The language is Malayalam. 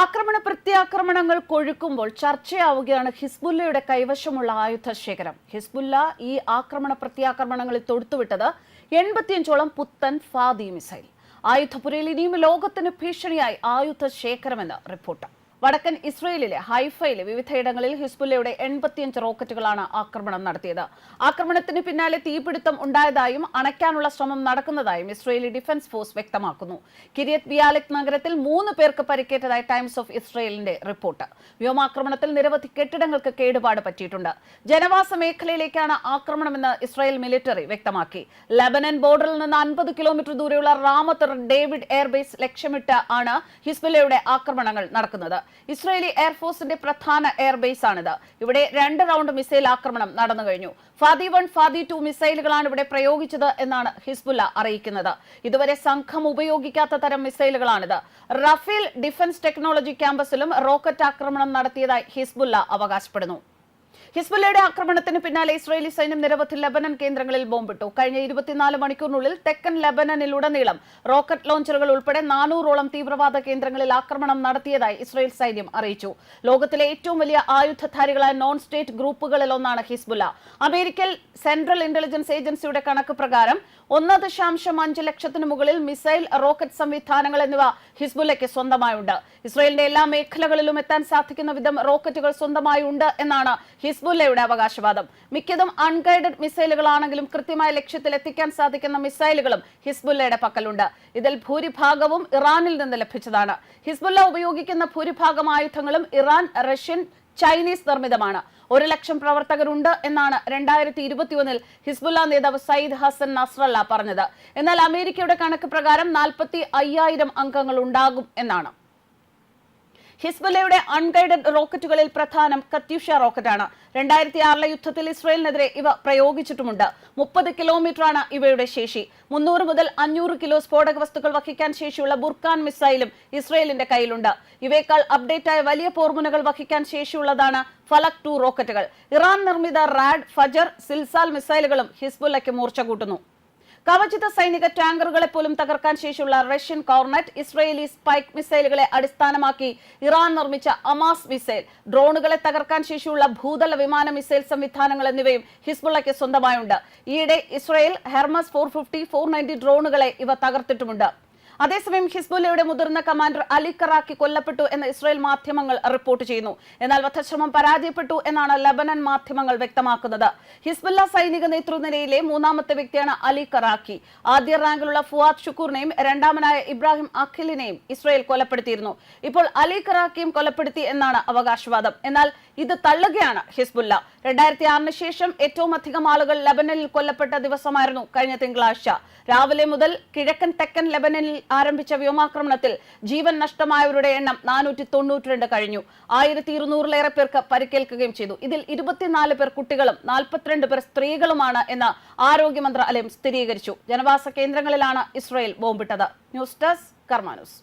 ആക്രമണ പ്രത്യാക്രമണങ്ങൾ കൊഴുക്കുമ്പോൾ ചർച്ചയാവുകയാണ് ഹിസ്ബുല്ലയുടെ കൈവശമുള്ള ആയുധ ശേഖരം. ഹിസ്ബുല്ല ഈ ആക്രമണ പ്രത്യാക്രമണങ്ങളിൽ തൊടുത്തുവിട്ടത് എൺപത്തിയഞ്ചോളം പുത്തൻ ഫാദി മിസൈൽ. ആയുധപുരയിൽ ഇനിയും ലോകത്തിന് ഭീഷണിയായി ആയുധ ശേഖരമെന്ന് റിപ്പോർട്ട്. വടക്കൻ ഇസ്രയേലിലെ ഹൈഫയിലെ വിവിധയിടങ്ങളിൽ ഹിസ്ബുല്ലയുടെ എൺപത്തിയഞ്ച് റോക്കറ്റുകളാണ് ആക്രമണം നടത്തിയത്. ആക്രമണത്തിന് പിന്നാലെ തീപിടുത്തം ഉണ്ടായതായും അണയ്ക്കാനുള്ള ശ്രമം നടക്കുന്നതായും ഇസ്രയേലി ഡിഫൻസ് ഫോഴ്സ് വ്യക്തമാക്കുന്നു. കിരിയത് ബിയാലിക് നഗരത്തിൽ മൂന്ന് പേർക്ക് പരിക്കേറ്റതായി ടൈംസ് ഓഫ് ഇസ്രയേലിന്റെ റിപ്പോർട്ട്. വ്യോമാക്രമണത്തിൽ നിരവധി കെട്ടിടങ്ങൾക്ക് കേടുപാട് പറ്റിയിട്ടുണ്ട്. ജനവാസ മേഖലയിലേക്കാണ് ആക്രമണമെന്ന് ഇസ്രായേൽ മിലിറ്ററി വ്യക്തമാക്കി. ലബനൻ ബോർഡറിൽ നിന്ന് അൻപത് കിലോമീറ്റർ ദൂരെയുള്ള റാമത്ത് ഡേവിഡ് എയർബേസ് ലക്ഷ്യമിട്ട് ആണ് ഹിസ്ബുല്ലയുടെ ആക്രമണങ്ങൾ നടക്കുന്നത്. ഇസ്രായേലി എയർഫോഴ്സിന്റെ പ്രധാന എയർബേസ് ആണിത്. ഇവിടെ രണ്ട് റൗണ്ട് മിസൈൽ ആക്രമണം നടന്നു കഴിഞ്ഞു. ഫാദി വൺ ഫാദി ടു മിസൈലുകളാണ് ഇവിടെ പ്രയോഗിച്ചത് എന്നാണ് ഹിസ്ബുല്ല അറിയിക്കുന്നത്. ഇതുവരെ സംഘം ഉപയോഗിക്കാത്ത തരം മിസൈലുകളാണിത് റഫേൽ ഡിഫൻസ് ടെക്നോളജി ക്യാമ്പസിലും റോക്കറ്റ് ആക്രമണം നടത്തിയതായി ഹിസ്ബുല്ല അവകാശപ്പെടുന്നു. ഹിസ്ബുല്ലയുടെ ആക്രമണത്തിന് പിന്നാലെ ഇസ്രായേലി സൈന്യം നിരവധി ലബനൻ കേന്ദ്രങ്ങളിൽ ബോംബിട്ടു. കഴിഞ്ഞ ഇരുപത്തിനാല് മണിക്കൂറിനുള്ളിൽ തെക്കൻ ലബനനിലുടനീളം റോക്കറ്റ് ലോഞ്ചറുകൾ ഉൾപ്പെടെ നാനൂറോളം തീവ്രവാദ കേന്ദ്രങ്ങളിൽ ആക്രമണം നടത്തിയതായി ഇസ്രായേൽ സൈന്യം അറിയിച്ചു. ലോകത്തിലെ ഏറ്റവും വലിയ ആയുധധാരികളായ നോൺ സ്റ്റേറ്റ് ഗ്രൂപ്പുകളിൽ ഒന്നാണ് ഹിസ്ബുല്ല അമേരിക്കൻ സെൻട്രൽ ഇന്റലിജൻസ് ഏജൻസിയുടെ കണക്ക് പ്രകാരം ഒന്ന് ദശാംശം അഞ്ച് ലക്ഷത്തിന് മുകളിൽ മിസൈൽ റോക്കറ്റ് സംവിധാനങ്ങൾ എന്നിവ ഹിസ്ബുല്ലയ്ക്ക് സ്വന്തമായുണ്ട്. ഇസ്രായേലിന്റെ എല്ലാ മേഖലകളിലും എത്താൻ സാധിക്കുന്ന വിധം റോക്കറ്റുകൾ സ്വന്തമായി ഉണ്ട് എന്നാണ് ഹിസ്ബുല്ലയുടെ അവകാശവാദം. മിക്കതും അൺഗൈഡഡ് മിസൈലുകളാണെങ്കിലും കൃത്യമായ ലക്ഷ്യത്തിൽ എത്തിക്കാൻ സാധിക്കുന്ന മിസൈലുകളും ഹിസ്ബുല്ലയുടെ പക്കലുണ്ട്. ഇതിൽ ഭൂരിഭാഗവും ഇറാനിൽ നിന്ന് ലഭിച്ചതാണ്. ഹിസ്ബുല്ല ഉപയോഗിക്കുന്ന ഭൂരിഭാഗം ആയുധങ്ങളും ഇറാൻ റഷ്യൻ ചൈനീസ് നിർമ്മിതമാണ്. ഒരു ലക്ഷം പ്രവർത്തകരുണ്ട് എന്നാണ് രണ്ടായിരത്തി ഇരുപത്തിയൊന്നിൽ ഹിസ്ബുല്ല നേതാവ് സയ്യിദ് ഹസൻ നസ്രല്ല പറഞ്ഞത്. എന്നാൽ അമേരിക്കയുടെ കണക്ക് പ്രകാരം നാൽപ്പത്തി അയ്യായിരം അംഗങ്ങൾ ഉണ്ടാകും എന്നാണ്. ഹിസ്ബുല്ലയുടെ അൺഗൈഡഡ് റോക്കറ്റുകളിൽ പ്രധാനം കത്യൂഷ റോക്കറ്റാണ്. രണ്ടായിരത്തി ആറിലെ യുദ്ധത്തിൽ ഇസ്രയേലിനെതിരെ ഇവ പ്രയോഗിച്ചിട്ടുമുണ്ട്. മുപ്പത് കിലോമീറ്ററാണ് ഇവയുടെ ശേഷി. മുന്നൂറ് മുതൽ അഞ്ഞൂറ് കിലോ സ്ഫോടക വസ്തുക്കൾ വഹിക്കാൻ ശേഷിയുള്ള ബുർഖാൻ മിസൈലും ഇസ്രയേലിന്റെ കയ്യിലുണ്ട്. ഇവയേക്കാൾ അപ്ഡേറ്റായ വലിയ പോർമുനകൾ വഹിക്കാൻ ശേഷിയുള്ളതാണ് ഫലക് ടു റോക്കറ്റുകൾ. ഇറാൻ നിർമ്മിത റാഡ് ഫജർ സിൽസാൽ മിസൈലുകളും ഹിസ്ബുല്ലയ്ക്ക് മൂർച്ച കൂട്ടുന്നു. കവചിത സൈനിക ടാങ്കറുകളെ പോലും തകർക്കാൻ ശേഷിയുള്ള റഷ്യൻ കോർണറ്റ് ഇസ്രയേലി സ്പൈക്ക് മിസൈലുകളെ അടിസ്ഥാനമാക്കി ഇറാൻ നിർമ്മിച്ച അമാസ് മിസൈൽ ഡ്രോണുകളെ തകർക്കാൻ ശേഷിയുള്ള ഭൂതല വിമാന മിസൈൽ സംവിധാനങ്ങൾ എന്നിവയും ഹിസ്ബുള്ളയ്ക്ക് സ്വന്തമായുണ്ട്. ഈയിടെ Israel Hermes four fifty four ninety ഡ്രോണുകളെ ഇവ തകർത്തിട്ടുമുണ്ട്. അതേസമയം ഹിസ്ബുല്ലയുടെ മുതിർന്ന കമാൻഡർ അലി കറാക്കി കൊല്ലപ്പെട്ടു എന്ന് ഇസ്രായേൽ മാധ്യമങ്ങൾ റിപ്പോർട്ട് ചെയ്യുന്നു. എന്നാൽ വധശ്രമം പരാജയപ്പെട്ടു എന്നാണ് ലബനൻ മാധ്യമങ്ങൾ വ്യക്തമാക്കുന്നത്. ഹിസ്ബുല്ല സൈനിക നേതൃനിരയിലെ മൂന്നാമത്തെ വ്യക്തിയാണ് അലി കറാക്കി ആദ്യ റാങ്കിലുള്ള ഫുവാദ് ഷുക്കൂറിനെയും രണ്ടാമനായ ഇബ്രാഹിം അഖിലിനെയും ഇസ്രായേൽ കൊലപ്പെടുത്തിയിരുന്നു. ഇപ്പോൾ അലി കറാക്കിയും കൊലപ്പെടുത്തി എന്നാണ് അവകാശവാദം. എന്നാൽ ഇത് തള്ളുകയാണ് ഹിസ്ബുല്ല. രണ്ടായിരത്തി ആറിന് ശേഷം ഏറ്റവും അധികം ആളുകൾ ലബനനിൽ കൊല്ലപ്പെട്ട ദിവസമായിരുന്നു കഴിഞ്ഞ തിങ്കളാഴ്ച. രാവിലെ മുതൽ കിഴക്കൻ തെക്കൻ ലബനനിൽ ആരംഭിച്ച വ്യോമാക്രമണത്തിൽ ജീവൻ നഷ്ടമായവരുടെ എണ്ണം നാനൂറ്റി തൊണ്ണൂറ്റിരണ്ട് കഴിഞ്ഞു. ആയിരത്തി ഇരുന്നൂറിലേറെ പേർക്ക് പരിക്കേൽക്കുകയും ചെയ്തു. ഇതിൽ ഇരുപത്തിനാല് പേർ കുട്ടികളും നാൽപ്പത്തിരണ്ട് പേർ സ്ത്രീകളുമാണ് എന്ന് ആരോഗ്യ മന്ത്രാലയം സ്ഥിരീകരിച്ചു. ജനവാസ കേന്ദ്രങ്ങളിലാണ് ഇസ്രയേൽ ബോംബിട്ടത്. News desk കർമാനൂസ്